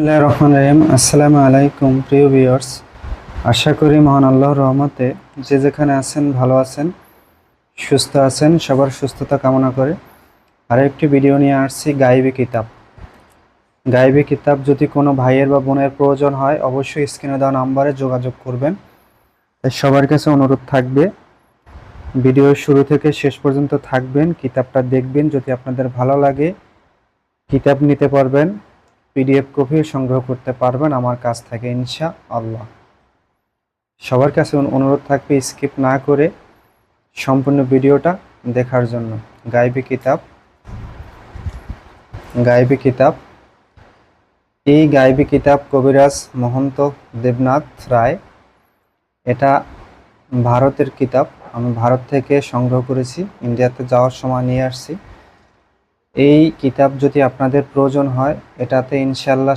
বিসমিল্লাহ রহমান রহিম। আসসালামু আলাইকুম, প্রিয় ভিউয়ার্স। আশা করি মহান আল্লাহর রহমতে যে যেখানে আছেন, ভালো আছেন, সুস্থ আছেন, সবার সুস্থতা কামনা করে। আর একটি ভিডিও নিয়ে আসছি, গাইবী কিতাব। গাইবী কিতাব যদি কোনো ভাইয়ের বা বোনের প্রয়োজন হয়, অবশ্যই স্ক্রিনে দেওয়া নাম্বারে যোগাযোগ করবেন। তাই সবার কাছে অনুরোধ থাকবে ভিডিওর শুরু থেকে শেষ পর্যন্ত থাকবেন, কিতাবটা দেখবেন, যদি আপনাদের ভালো লাগে, কিতাব নিতে পারবেন। পিডিএফ কপিও সংগ্রহ করতে পারবেন আমার কাছ থেকে ইনশা আল্লাহ সবার কাছে অনুরোধ থাকবে স্কিপ না করে সম্পূর্ণ ভিডিওটা দেখার জন্য। গাইবী কিতাব। গাইবী কিতাব। এই গাইবী কিতাব কবিরাজ মহন্ত দেবনাথ রায়। এটা ভারতের কিতাব। আমি ভারত থেকে সংগ্রহ করেছি। ইন্ডিয়াতে যাওয়ার সময় নিয়ে আসছি। এই কিতাব যদি আপনাদের প্রয়োজন হয় এটাতে ইনশাল্লাহ